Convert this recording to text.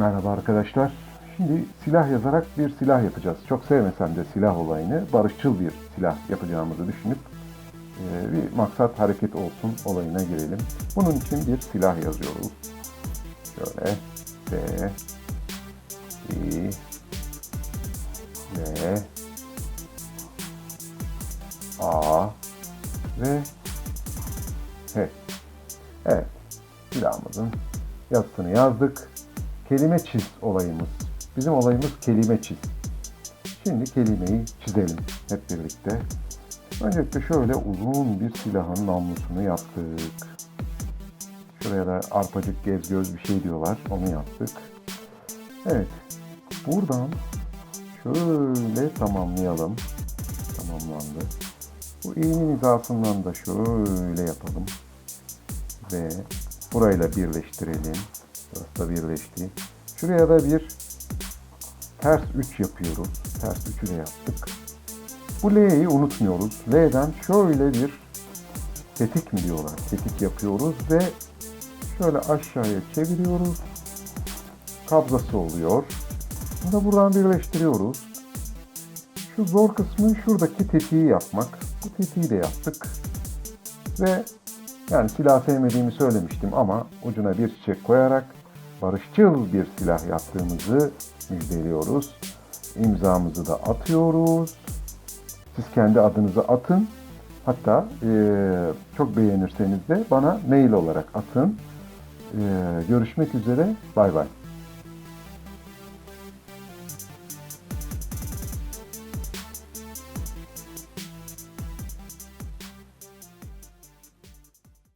Merhaba arkadaşlar. Şimdi silah yazarak bir silah yapacağız. Çok sevmesem de silah olayını barışçıl bir silah yapacağımızı düşünüp e, bir maksat hareket olsun olayına girelim. Bunun için bir silah yazıyoruz. Şöyle D I L A ve H. Evet. Silahımızın yazısını yazdık. Kelime çiz olayımız. Bizim olayımız kelime çiz. Şimdi kelimeyi çizelim hep birlikte. Öncelikle şöyle uzun bir silahın namlusunu yaptık. Şuraya da arpacık gez göz bir şey diyorlar. Onu yaptık. Evet. Buradan şöyle tamamlayalım. Tamamlandı. Bu iğnenin hizasından da şöyle yapalım. Ve burayla birleştirelim. Burası birleşti. Şuraya da bir ters 3 yapıyoruz. Ters 3'ü de yaptık. Bu L'yi unutmuyoruz. L'den şöyle bir tetik mi diyorlar? Tetik yapıyoruz ve şöyle aşağıya çeviriyoruz. Kabzası oluyor. Bunu da buradan birleştiriyoruz. Şu zor kısmı şuradaki tetiği yapmak. Bu tetiği de yaptık. Ve yani silah sevmediğimi söylemiştim ama ucuna bir çiçek koyarak barışçıl bir silah yaptığımızı müjdeliyoruz. İmzamızı da atıyoruz. Siz kendi adınızı atın. Hatta eee, çok beğenirseniz de bana mail olarak atın. Eee, görüşmek üzere. Bay bay.